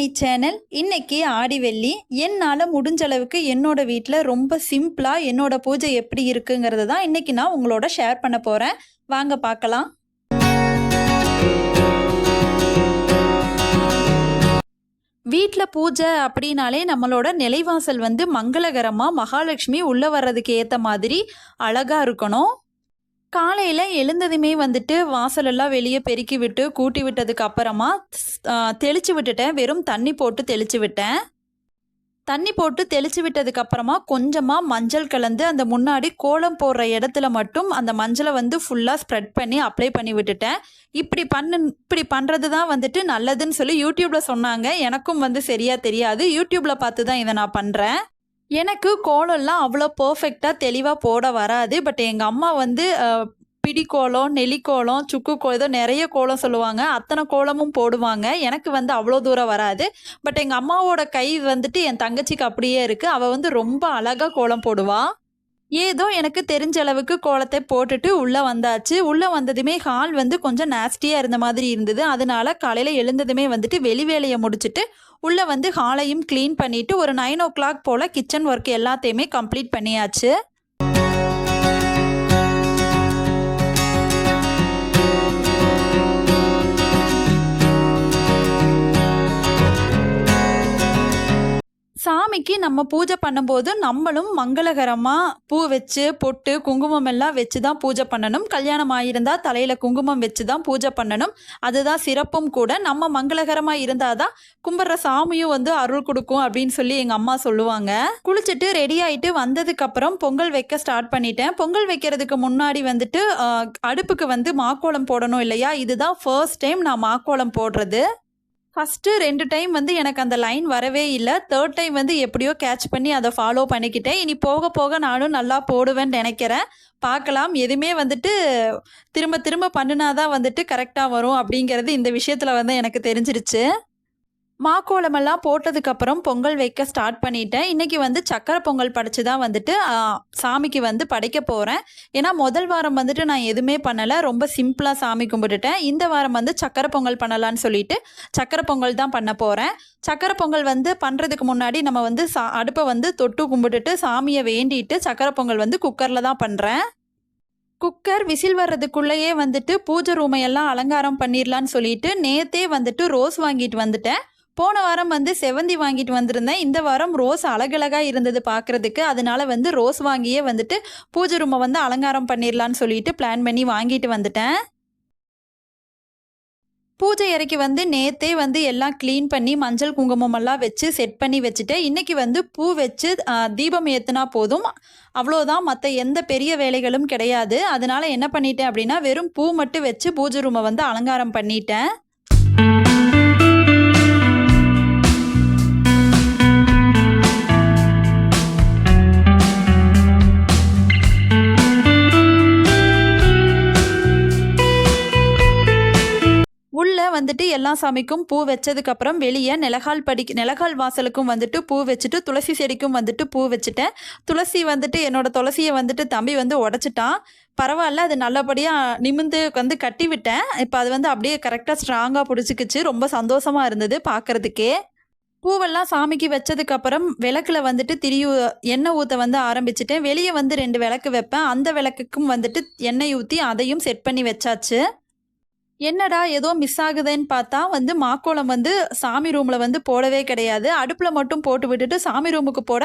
My channel இன்னைக்கு ஆடி வெள்ளி. என்னால் முடிஞ்ச அளவுக்கு என்னோட வீட்டில் ரொம்ப சிம்பிளாக என்னோட பூஜை எப்படி இருக்குங்கிறத தான் இன்னைக்கு நான் உங்களோட ஷேர் பண்ண போகிறேன் வாங்க பார்க்கலாம். வீட்டில் பூஜை அப்படின்னாலே நம்மளோட நிலைவாசல் வந்து மங்களகரமாக மகாலட்சுமி உள்ளே வர்றதுக்கு ஏற்ற மாதிரி அழகாக இருக்கணும். காலையில் எழுந்ததுமே வந்துட்டு வாசலெல்லாம் வெளியே பெருக்கி விட்டு கூட்டி விட்டதுக்கு அப்புறமா தெளிச்சு விட்டுட்டேன். வெறும் தண்ணி போட்டு தெளிச்சு விட்டேன். தண்ணி போட்டு தெளிச்சு விட்டதுக்கு அப்புறமா கொஞ்சமாக மஞ்சள் கலந்து அந்த முன்னாடி கோலம் போடுற இடத்துல மட்டும் அந்த மஞ்சளை வந்து ஃபுல்லாக ஸ்ப்ரெட் பண்ணி அப்ளை பண்ணி விட்டுட்டேன். இப்படி பண்ணு இப்படி பண்ணுறது தான் வந்துட்டு நல்லதுன்னு சொல்லி யூடியூப்பில் சொன்னாங்க. எனக்கும் வந்து சரியாக தெரியாது. யூடியூப்பில் பார்த்து தான் இதை நான் பண்ணுறேன் எனக்கு கோலம்லாம் அவ்வளோ பர்ஃபெக்டாக தெளிவாக போட வராது. பட் எங்கள் அம்மா வந்து பிடி கோலம் நெல்லிக்கோலம் சுக்கு கோலம் ஏதோ நிறைய கோலம் சொல்லுவாங்க. அத்தனை கோலமும் போடுவாங்க. எனக்கு வந்து அவ்வளோ தூரம் வராது. பட் எங்கள் அம்மாவோட கை வந்துட்டு என் தங்கச்சிக்கு அப்படியே இருக்குது அவள் வந்து ரொம்ப அழகாக கோலம் போடுவாள் ஏதோ எனக்கு தெரிஞ்ச அளவுக்கு கோலத்தை போட்டுட்டு உள்ளே வந்தாச்சு. உள்ளே வந்ததுமே ஹால் வந்து கொஞ்சம் நாஸ்டியாக இருந்த மாதிரி இருந்தது. அதனால காலையில் எழுந்ததுமே வந்துட்டு வெளி வேலையை முடிச்சுட்டு உள்ளே வந்து ஹாலையும் க்ளீன் பண்ணிவிட்டு ஒரு நைன் ஓ கிளாக் போல் கிச்சன் ஒர்க் எல்லாத்தையுமே கம்ப்ளீட் பண்ணியாச்சு. அன்னைக்கு நம்ம பூஜை பண்ணும்போது நம்மளும் மங்களகரமாக பூ வச்சு பொட்டு குங்குமம் எல்லாம் வச்சு தான் பூஜை பண்ணணும். கல்யாணம் ஆகியிருந்தா தலையில் குங்குமம் வச்சு தான் பூஜை பண்ணணும். அதுதான் சிறப்பும் கூட. நம்ம மங்களகரமாக இருந்தால் தான் கும்பிட்ற சாமியும் வந்து அருள் கொடுக்கும் அப்படின்னு சொல்லி எங்கள் அம்மா சொல்லுவாங்க. குளிச்சுட்டு ரெடி ஆகிட்டு வந்ததுக்கப்புறம் பொங்கல் வைக்க ஸ்டார்ட் பண்ணிட்டேன். பொங்கல் வைக்கிறதுக்கு முன்னாடி வந்துட்டு அடுப்புக்கு வந்து மாக்கோளம் போடணும் இல்லையா? இதுதான் ஃபர்ஸ்ட் டைம் நான் மாக்கோலம் போடுறது. ஃபஸ்ட்டு ரெண்டு டைம் வந்து எனக்கு அந்த லைன் வரவே இல்லை. தேர்ட் டைம் வந்து எப்படியோ கேட்ச் பண்ணி அதை ஃபாலோ பண்ணிக்கிட்டேன். இனி போக போக நானும் நல்லா போடுவேன்னு நினைக்கிறேன். பார்க்கலாம். எதுவுமே வந்துட்டு திரும்ப திரும்ப பண்ணினாதான் வந்துட்டு கரெக்டாக வரும் அப்படிங்கிறது இந்த விஷயத்தில் வந்து எனக்கு தெரிஞ்சிருச்சு. மாக்கோலமெல்லாம் போட்டதுக்கப்புறம் பொங்கல் வைக்க ஸ்டார்ட் பண்ணிட்டேன். இன்றைக்கி வந்து சக்கரை பொங்கல் படைச்சு தான் வந்துட்டு சாமிக்கு வந்து படைக்க போகிறேன் ஏன்னா முதல் வாரம் வந்துட்டு நான் எதுவுமே பண்ணலை. ரொம்ப சிம்பிளாக சாமி கும்பிட்டுட்டேன். இந்த வாரம் வந்து சக்கரை பொங்கல் பண்ணலான்னு சொல்லிட்டு சக்கரை பொங்கல் தான் பண்ண போகிறேன் சக்கரை பொங்கல் வந்து பண்ணுறதுக்கு முன்னாடி நம்ம வந்து சா அடுப்பை வந்து தொட்டு கும்பிட்டுட்டு சாமியை வேண்டிட்டு சக்கரை பொங்கல் வந்து குக்கரில் தான் பண்ணுறேன் குக்கர் விசில் வர்றதுக்குள்ளேயே வந்துட்டு பூஜை ரூமையெல்லாம் அலங்காரம் பண்ணிடலான்னு சொல்லிட்டு நேத்தே வந்துட்டு ரோஸ் வாங்கிட்டு வந்துட்டேன். போன வாரம் வந்து செவந்தி வாங்கிட்டு வந்திருந்தேன். இந்த வாரம் ரோஸ் அழகழகாக இருந்தது பார்க்குறதுக்கு அதனால வந்து ரோஸ் வாங்கியே வந்துட்டு பூஜை ரூமை வந்து அலங்காரம் பண்ணிடலான்னு சொல்லிட்டு பிளான் பண்ணி வாங்கிட்டு வந்துட்டேன். பூஜை அறைக்கு வந்து நேத்தே வந்து எல்லாம் க்ளீன் பண்ணி மஞ்சள் குங்குமம் எல்லாம் வச்சு செட் பண்ணி வச்சுட்டேன். இன்றைக்கி வந்து பூ வச்சு தீபம் ஏற்றுனா போதும். அவ்வளோதான் மற்ற எந்த பெரிய வேலைகளும் கிடையாது. அதனால் என்ன பண்ணிட்டேன் அப்படின்னா வெறும் பூ மட்டும் வச்சு பூஜை ரூமை வந்து அலங்காரம் பண்ணிட்டேன். வந்துட்டு எல்லா சாமிக்கும் பூ வச்சதுக்கப்புறம் வெளியே நிலகால் படி நிலகால் வாசலுக்கும் வந்துட்டு பூ வச்சுட்டு துளசி செடிக்கும் வந்துட்டு பூ வச்சுட்டேன். துளசி வந்துட்டு என்னோட துளசியை வந்துட்டு தம்பி வந்து உடச்சிட்டான். பரவாயில்ல அது நல்லபடியாக நிமிந்து வந்து கட்டி விட்டேன். இப்போ அது வந்து அப்படியே கரெக்டாக ஸ்ட்ராங்காக பிடிச்சிக்கிச்சு. ரொம்ப சந்தோஷமாக இருந்தது பார்க்கறதுக்கே பூவெல்லாம் சாமிக்கு வச்சதுக்கப்புறம் விளக்குல வந்துட்டு திரியு எண்ணெய் ஊற்ற வந்து ஆரம்பிச்சிட்டேன். வெளியே வந்து ரெண்டு விளக்கு வைப்பேன். அந்த விளக்குக்கும் வந்துட்டு எண்ணெய் ஊற்றி அதையும் செட் பண்ணி வச்சாச்சு. என்னடா ஏதோ மிஸ் ஆகுதுன்னு பார்த்தா வந்து மாக்கோலம் வந்து சாமி ரூமில் வந்து போடவே கிடையாது. அடுப்பில் மட்டும் போட்டு விட்டுட்டு சாமி ரூமுக்கு போட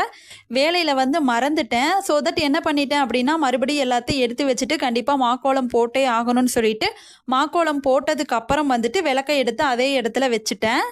வேலையில் வந்து மறந்துட்டேன். ஸோ தட் என்ன பண்ணிட்டேன் அப்படின்னா மறுபடியும் எல்லாத்தையும் எடுத்து வச்சுட்டு கண்டிப்பாக மாக்கோலம் போட்டே ஆகணும்னு சொல்லிட்டு மாக்கோலம் போட்டதுக்கு அப்புறம் வந்துட்டு விளக்கை எடுத்து அதே இடத்துல வச்சுட்டேன்.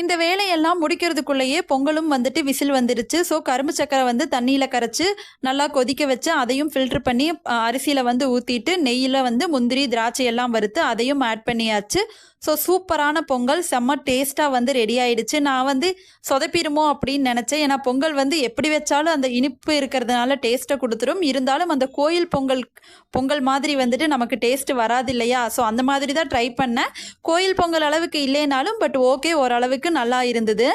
இந்த வேலையெல்லாம் முடிக்கிறதுக்குள்ளேயே பொங்கலும் வந்துட்டு விசில் வந்துருச்சு. ஸோ கரும்பு சக்கரை வந்து தண்ணியில் கரைச்சி நல்லா கொதிக்க வச்சு அதையும் ஃபில்டர் பண்ணி அரிசியில் வந்து ஊற்றிட்டு நெய்யில் வந்து முந்திரி திராட்சை எல்லாம் வறுத்து அதையும் ஆட் பண்ணியாச்சு. ஸோ சூப்பரான பொங்கல். செம்ம டேஸ்ட்டாக வந்து ரெடி ஆயிடுச்சு. நான் வந்து சொதப்பிடுமோ அப்படின்னு நினச்சேன். ஏன்னா பொங்கல் வந்து எப்படி வச்சாலும் அந்த இனிப்பு இருக்கிறதுனால டேஸ்ட்டை கொடுத்துரும். இருந்தாலும் அந்த கோயில் பொங்கல் பொங்கல் மாதிரி வந்துட்டு நமக்கு டேஸ்ட் வராது இல்லையா? ஸோ அந்த மாதிரி தான் ட்ரை பண்ணேன். கோயில் பொங்கல் அளவுக்கு இல்லைனாலும் பட் ஓகே ஓரளவுக்கு நல்லா இருந்தது?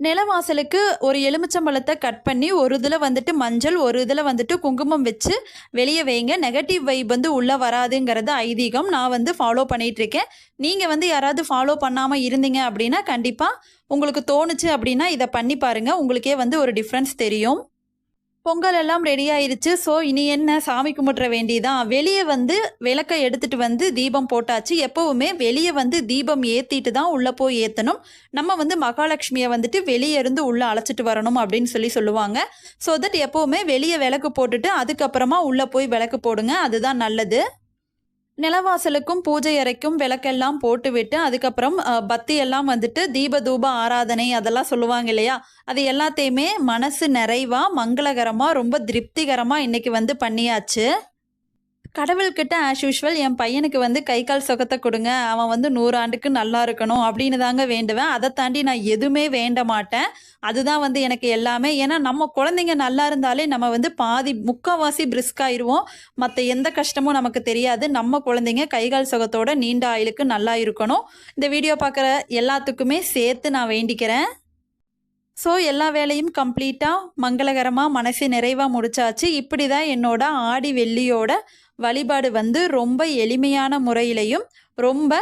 நிலவாசலுக்கு ஒரு எலுமிச்சம்பழத்தை கட் பண்ணி ஒரு இதில் வந்துட்டு மஞ்சள் ஒரு இதில் வந்துட்டு குங்குமம் வச்சு வெளியே வைங்க. நெகட்டிவ் வைப் வந்து உள்ளே வராதுங்கிறது ஐதீகம். நான் வந்து ஃபாலோ பண்ணிகிட்ருக்கேன் நீங்கள் வந்து யாராவது ஃபாலோ பண்ணாமல் இருந்தீங்க அப்படின்னா கண்டிப்பாக உங்களுக்கு தோணுச்சு அப்படின்னா இதை பண்ணி பாருங்கள் உங்களுக்கே வந்து ஒரு டிஃப்ரென்ஸ் தெரியும். பொங்கல் எல்லாம் ரெடி ஆயிருச்சு. ஸோ இனி என்ன? சாமி கும்பிட்ற வேண்டிதான். வெளியே வந்து விளக்கை எடுத்துட்டு வந்து தீபம் போட்டாச்சு. எப்போவுமே வெளியே வந்து தீபம் ஏற்றிட்டு தான் உள்ளே போய் ஏற்றணும் நம்ம வந்து மகாலட்சுமியை வந்துட்டு வெளியே இருந்து உள்ளே அழைச்சிட்டு வரணும் அப்படின்னு சொல்லி சொல்லுவாங்க. ஸோ தட் எப்போவுமே வெளியே விளக்கு போட்டுட்டு அதுக்கப்புறமா உள்ளே போய் விளக்கு போடுங்க. அதுதான் நல்லது. நிலவாசலுக்கும் பூஜை அறைக்கும் விளக்கெல்லாம் போட்டுவிட்டு அதுக்கப்புறம் அஹ், பத்தி எல்லாம் வந்துட்டு தீப தூப ஆராதனை அதெல்லாம் சொல்லுவாங்க இல்லையா? அது எல்லாத்தையுமே மனசு நிறைவா மங்களகரமா ரொம்ப திருப்திகரமா இன்னைக்கு வந்து பண்ணியாச்சு. கடவுள்கிட்ட ஆஸ் யூஷுவல் என் பையனுக்கு வந்து கை கால் சுகத்தை கொடுங்க. அவன் வந்து நூறாண்டுக்கு நல்லா இருக்கணும் அப்படின்னு தாங்க வேண்டுவேன். அதை தாண்டி நான் எதுவுமே வேண்ட மாட்டேன். அதுதான் வந்து எனக்கு எல்லாமே. ஏன்னா நம்ம குழந்தைங்க நல்லா இருந்தாலே நம்ம வந்து பாதி முக்கால்வாசி பிரிஸ்காயிருவோம் மற்ற எந்த கஷ்டமும் நமக்கு தெரியாது. நம்ம குழந்தைங்க கை கால் சுகத்தோட நீண்ட ஆயுளுக்கு நல்லா இருக்கணும். இந்த வீடியோ பார்க்குற எல்லாத்துக்குமே சேர்த்து நான் வேண்டிக்கிறேன். ஸோ எல்லா வேலையும் கம்ப்ளீட்டாக மங்களகரமாக மனசு நிறைவாக முடிச்சாச்சு. இப்படி தான் என்னோட ஆடி வெள்ளியோட வழிபாடு வந்து ரொம்ப எளிமையான முறையிலையும் ரொம்ப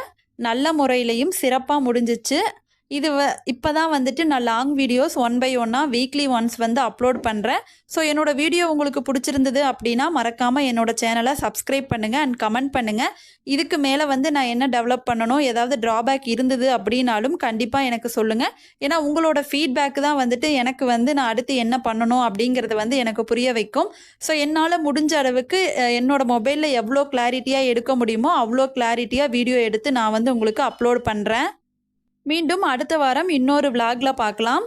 நல்ல முறையிலையும் சிறப்பாக முடிஞ்சிச்சு. இது வ இப்போ தான் வந்துட்டு நான் லாங் வீடியோஸ் ஒன் பை ஒன்னாக வீக்லி ஒன்ஸ் வந்து அப்லோட் பண்ணுறேன் ஸோ என்னோடய வீடியோ உங்களுக்கு பிடிச்சிருந்தது அப்படின்னா மறக்காமல் என்னோடய சேனலை சப்ஸ்கிரைப் பண்ணுங்கள் அண்ட் கமெண்ட் பண்ணுங்கள் இதுக்கு மேலே வந்து நான் என்ன டெவலப் பண்ணணும் ஏதாவது ட்ராபேக் இருந்தது அப்படின்னாலும் கண்டிப்பாக எனக்கு சொல்லுங்கள் ஏன்னா உங்களோட ஃபீட்பேக் தான் வந்துட்டு எனக்கு வந்து நான் அடுத்து என்ன பண்ணணும் அப்படிங்கிறத வந்து எனக்கு புரிய வைக்கும். ஸோ என்னால் முடிஞ்ச அளவுக்கு என்னோடய மொபைலில் எவ்வளோ கிளாரிட்டியாக எடுக்க முடியுமோ அவ்வளோ கிளாரிட்டியாக வீடியோ எடுத்து நான் வந்து உங்களுக்கு அப்லோட் பண்ணுறேன் மீண்டும் அடுத்த வாரம் இன்னொரு விலாகில் பார்க்கலாம்.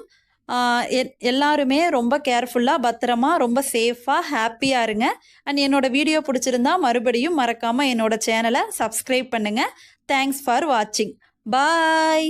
எ- எல்லாருமே ரொம்ப கேர்ஃபுல்லாக பத்திரமா ரொம்ப சேஃபாக ஹாப்பியாக இருங்க. அண்ட் என்னோட வீடியோ பிடிச்சிருந்தா மறுபடியும் மறக்காமல் என்னோட சேனலை சப்ஸ்கிரைப் பண்ணுங்கள் தேங்க்ஸ் ஃபார் வாட்சிங் பாய்